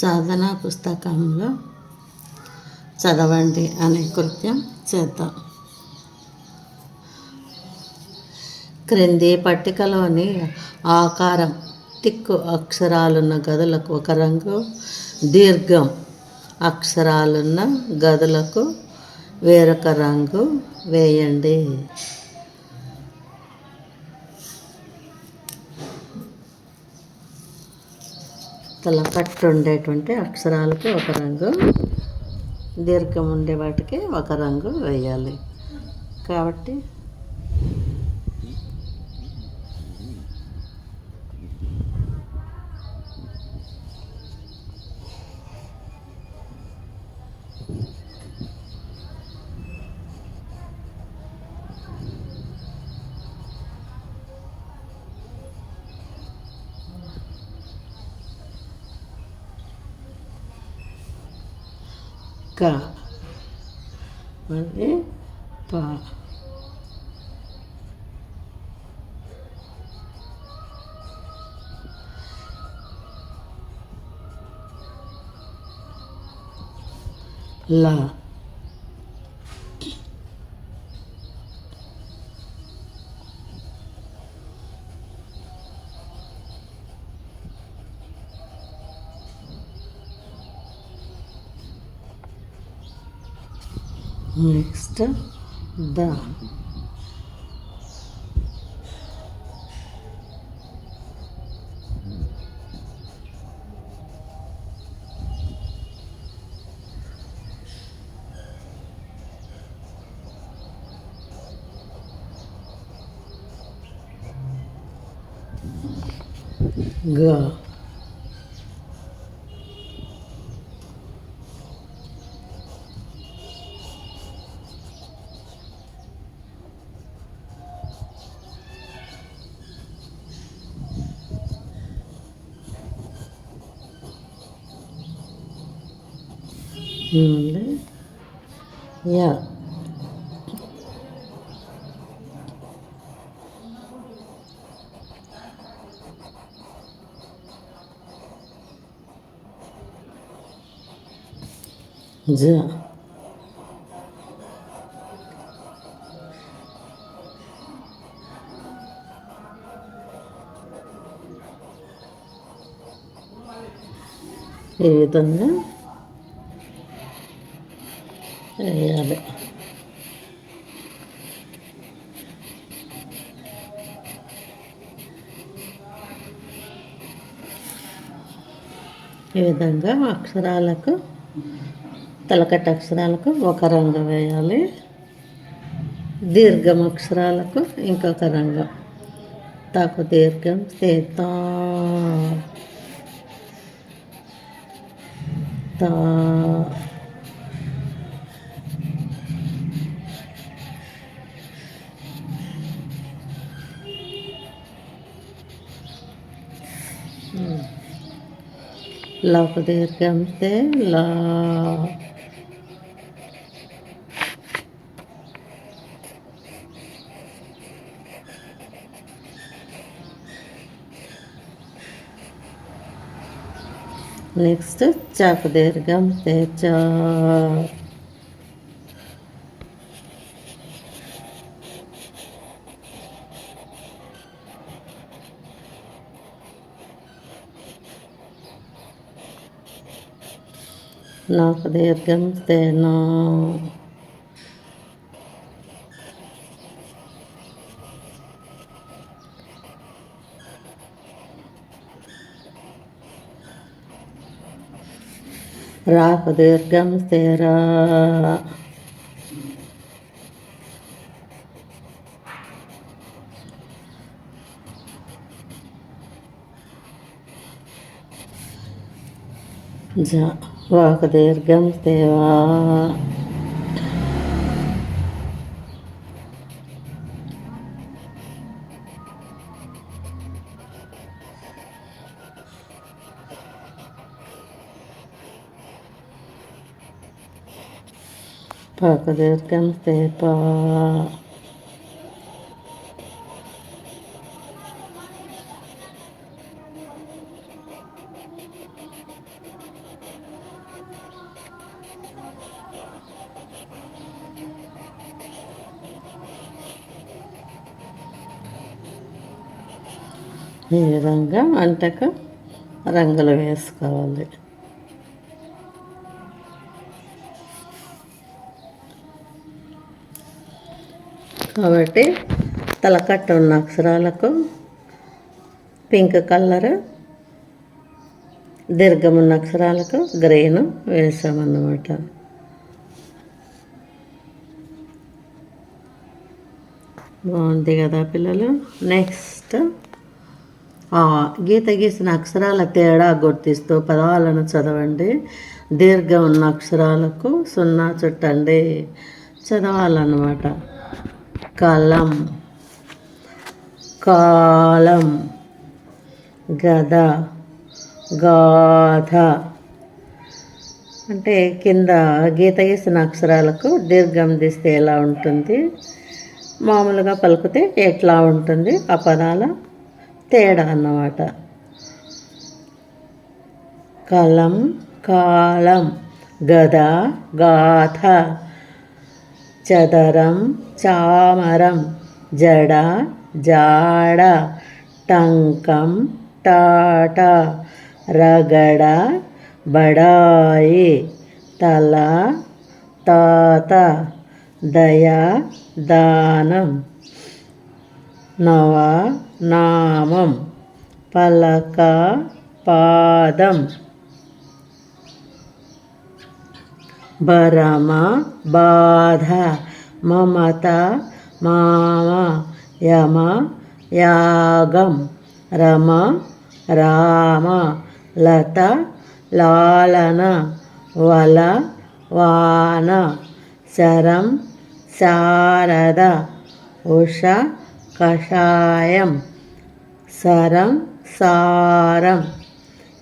సాధన పుస్తకంలో చదవండి అనే కృత్యం చేద్దాం క్రింది పట్టికలోని ఆకారం తిక్కు అక్షరాలున్న గదులకు ఒక రంగు దీర్ఘం అక్షరాలున్న గదులకు వేరొక రంగు వేయండి. తలకట్టు ఉండేటువంటి అక్షరాలకి ఒక రంగు దీర్ఘం ఉండే వాటికి ఒక రంగు వేయాలి. కాబట్టి க வந்து ப லா next the Go. నుండి యా జ ఈ విధంగా వేయాలి. ఈ విధంగా అక్షరాలకు తలకట్ట అక్షరాలకు ఒక రంగు వేయాలి. దీర్ఘం అక్షరాలకు ఇంకొక రంగు. తాకు దీర్ఘం సేత తా. లకు దీర్ఘం తే లా నెక్స్ట్ చాకు దీర్ఘం తే చా నాకు దీర్ఘం తేనా రాకు దీర్ఘం తేరా జ వాకు దీర్ఘం తేవా పాకు ఈ విధంగా వంటకు రంగులు వేసుకోవాలి. కాబట్టి తలకట్ట ఉన్న అక్షరాలకు పింక్ కలర్ దీర్ఘమున్న అక్షరాలకు గ్రీన్ వేసామన్నమాట. బాగుంది కదా పిల్లలు. నెక్స్ట్ గీత గీసిన అక్షరాల తేడా గుర్తిస్తూ పదాలను చదవండి. దీర్ఘం ఉన్న అక్షరాలకు సున్నా చుట్టండి. చదవాలన్నమాట. కలం కాలం గద గాథ. అంటే కింద గీత గీసిన అక్షరాలకు దీర్ఘం తీస్తే ఎలా ఉంటుంది? మామూలుగా పలికితే ఎట్లా ఉంటుంది? ఆ పదాల తేడా అన్నమాట. కలం కాలం గద గాథ చదరం చామరం జడ జాడ టంకం టాట రగడ బడాయి తల తాత దయ దానం. నవ నామం పలక పాదం. భరమ బాధ మమత మామ యమ యాగం రమ రామ లత లాలన వల వాన శరం శారద ఉష కషాయం సరం సారం.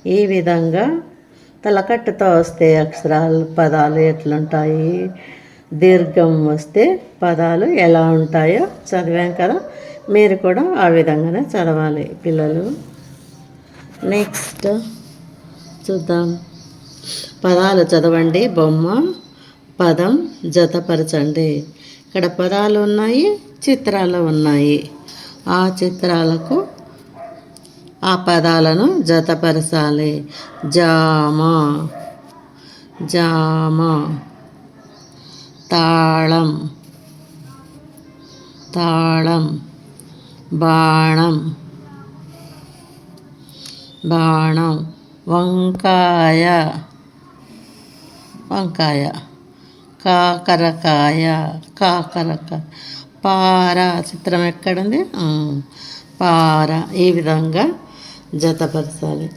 ఈ విధంగా తలకట్టుతో వస్తే అక్షరాలు పదాలు ఎట్లుంటాయి? దీర్ఘం వస్తే పదాలు ఎలా ఉంటాయో చదివాం కదా? మీరు కూడా ఆ విధంగానే చదవాలి పిల్లలు. నెక్స్ట్ చూద్దాం. పదాలు చదవండి. బొమ్మ పదం జతపరచండి. ఇక్కడ పదాలు ఉన్నాయి చిత్రాలు ఉన్నాయి. ఆ చిత్రాలకు ఆ పదాలను జతపరచాలి. జామ జామ తాళం తాళం బాణం బాణం వంకాయ వంకాయ. కాకరకాయ కాకరక పార చిత్రం ఎక్కడుంది? పార. ఈ విధంగా జతపరచాలి.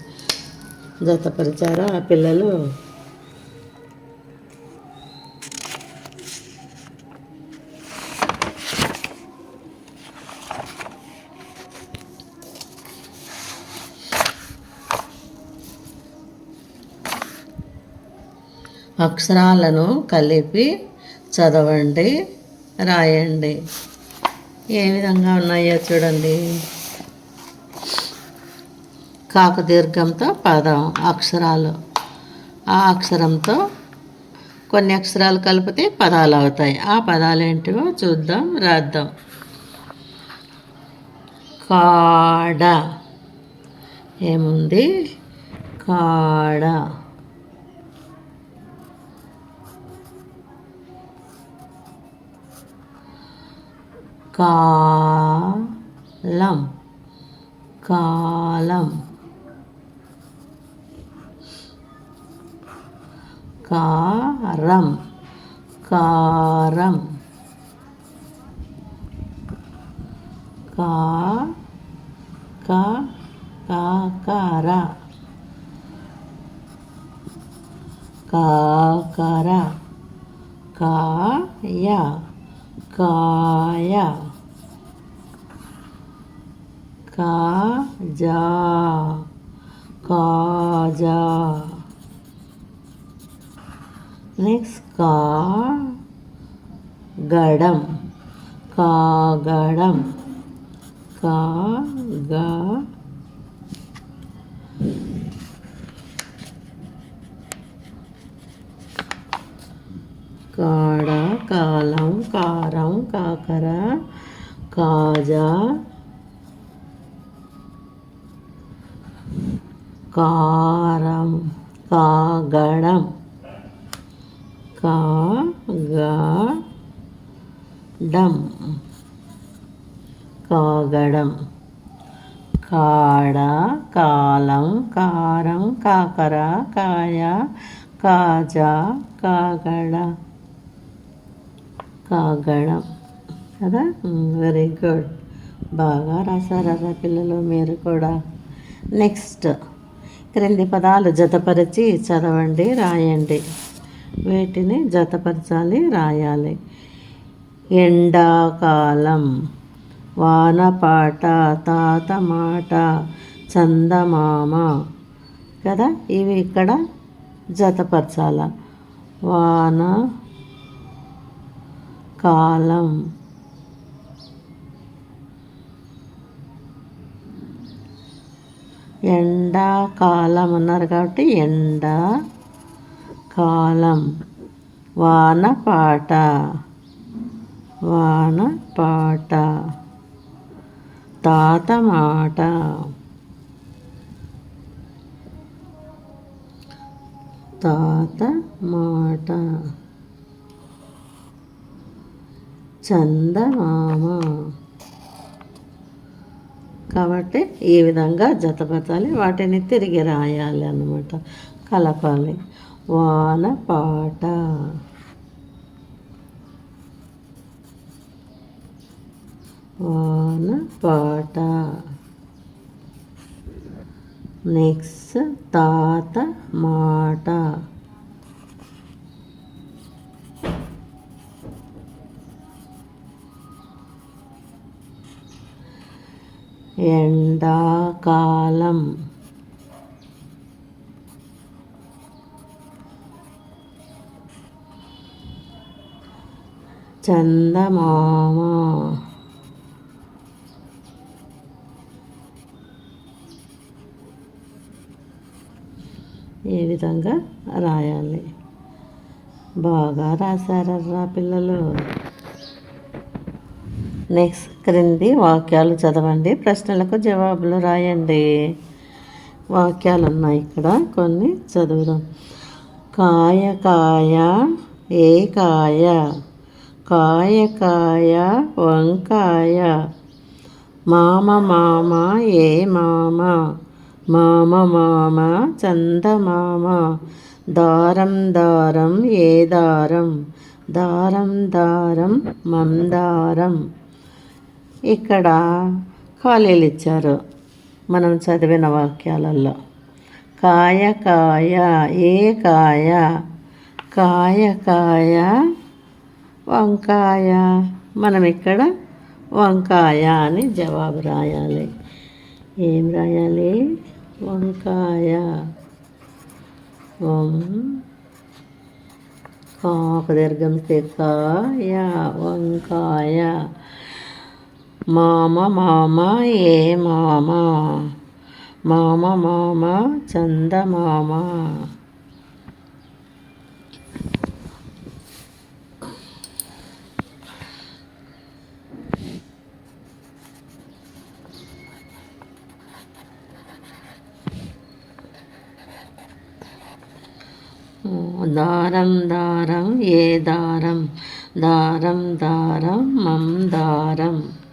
జతపరిచారా ఆ పిల్లలు. అక్షరాలను కలిపి చదవండి రాయండి. ఏ విధంగా ఉన్నాయో చూడండి. కాకు దీర్ఘంతో పదం అక్షరాలు. ఆ అక్షరంతో కొన్ని అక్షరాలు కలిపితే పదాలు అవుతాయి. ఆ పదాలు ఏంటివో చూద్దాం రాద్దాం. కాడ. ఏముంది? కాడ. కాలం కాలం కారం కారం కా కా కాకర కాకర కాయ కాయ కాజా కాజా నెక్స్ట్ కా గడం కాగడం కాగా కాడ కాలం కారం కాకర కాజా కారం కాగడం కాగడం కాగడం కాడ కాలం కారం కాకర కాయ కాజా కాగడ కాగడం. కదా? వెరీ గుడ్ బాగా రాశారా పిల్లలు మీరు కూడా. నెక్స్ట్ క్రింది పదాలు జతపరిచి చదవండి రాయండి. వీటిని జతపరచాలి రాయాలి. ఎండాకాలం వానపాట తాత మాట చందమామ. కదా? ఇవి ఇక్కడ జతపరచాల. వాన కాలం ఎండాకాలం అన్నారు కాబట్టి ఎండా కాలం వాన పాట వాన పాట తాత మాట. తాత మాట. చందమామ. కాబట్టి ఈ విధంగా జతపరచాలి. వాటిని తిరిగి రాయాలి అన్నమాట. కలపాలి. వాన పాట. వాన పాట. నెక్స్ట్ తాత మాట. ఎండాకాలం. చందమామ. ఈ విధంగా రాయాలి? బాగా రాశారర్రా పిల్లలు. నెక్స్ట్ క్రింది వాక్యాలు చదవండి. ప్రశ్నలకు జవాబులు రాయండి. వాక్యాలు ఉన్నాయి ఇక్కడ. కొన్ని చదువుదాం. కాయ కాయ ఏ కాయ కాయ కాయ వంకాయ మామ మామ ఏ మామ మామ మామ చందమామ దారం దారం ఏ దారం దారం దారం మందారం ఇక్కడ ఖాళీలు ఇచ్చారు మనం చదివిన వాక్యాలలో కాయ కాయ ఏ కాయ? కాయ కాయ వంకాయ. మనం ఇక్కడ వంకాయ అని జవాబు రాయాలి. ఏం రాయాలి? వంకాయ. వం కాకు దీర్ఘం కాయ వంకాయ. మామ మామ ఏ మామ? మామ మామ చందమామ దారం దారం ఏ దారం? దారం దారం మం దారం.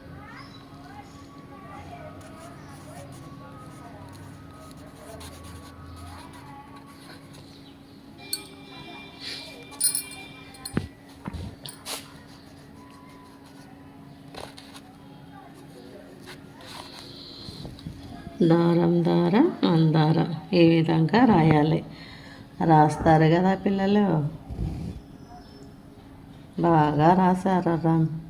దారం దారం మందారం ఈ విధంగా రాయాలి. రాస్తారు కదా పిల్లలు. బాగా రాశారు రా.